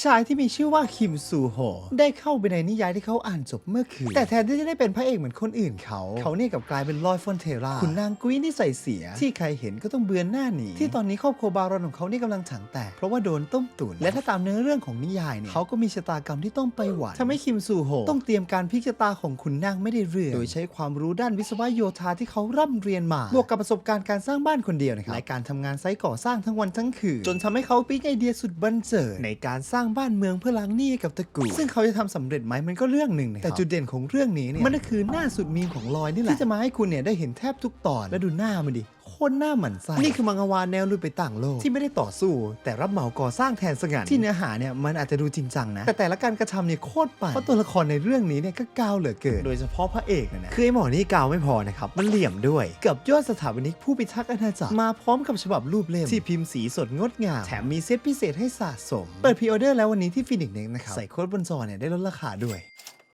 ชายที่มีชื่อว่าคิมซูโฮได้เข้าไปในนิยายที่เขาอ่านจบเมื่อคืน แต่แทนที่จะได้เป็นพระเอกเหมือนคนอื่นเขา เขาเนี่ยกลับกลายเป็นลอยฟอนเทราคุณนางกุ้ยที่ใส่เสีย ที่ใครเห็นก็ต้องเบือนหน้าหนี ที่ตอนนี้ครอบครัวบารอนของเขานี่กำลังถังแตก เพราะว่าโดนต้มตุ๋นและถ้าตามเนื้อเรื่องของนิยายเนี่ยเขาก็มีชะตากรรมที่ต้องไปหวันทำให้คิมซูโฮต้องเตรียมการพลิกชะตาของขุนนางไม่ได้เรื่องโดยใช้ความรู้ด้านวิศวโยธาที่เขาร่ำเรียนมาบวกกับประสบการณ์การสร้างบ้านคนเดียวนะครับและการทำงานไซต์ก่อสร้างทั้งวันทั้งคืนจนทำให้เขาปิ๊งไอเดียสุดบันเจิดในการสร้างบ้านเมืองเพื่อล้างหนี้ให้กับตระกูลซึ่งเขาจะทำสำเร็จไหมมันก็เรื่องหนึ่งนะครับแต่จุดเด่นของเรื่องนี้เนี่ยมันก็คือหน้าสุดมีมของลอยนี่แหละที่จะมาให้คุณเนี่ยได้เห็นแทบทุกตอนและดูหน้ามันดิโค ตรหน้าหมันไส้นี่คือมังกรวานแนวลุยไปต่างโลก ที่ไม่ได้ต่อสู้ แต่รับเหมาก่อสร้างแทนสงันที่เนื้อหาเนี่ยมันอาจจะดูจริงจังนะ แต่แต่ละการกระทำเนี่ยโคตรปั่นเพราะตัวละครในเรื่องนี้เนี่ยก็ก้าวเหลือเกิน โดยเฉพาะพระเอกนะคือไอ้หมอนี่กาวไม่พอนะครับมันเหลี่ยมด้วยกับยอดสถาปนิกผู้พิทักษ์อาณาจักรมาพร้อมกับฉบับรูปเล่มที่พิมพ์สีสดงดงามแถมมีเซตพิเศษให้สะสมเปิดพรีออเดอร์แล้ววันนี้ที่ฟินิกเน็กนะครับใส่โค้ดบนจอเนี่ยได้ลดราคาด้วย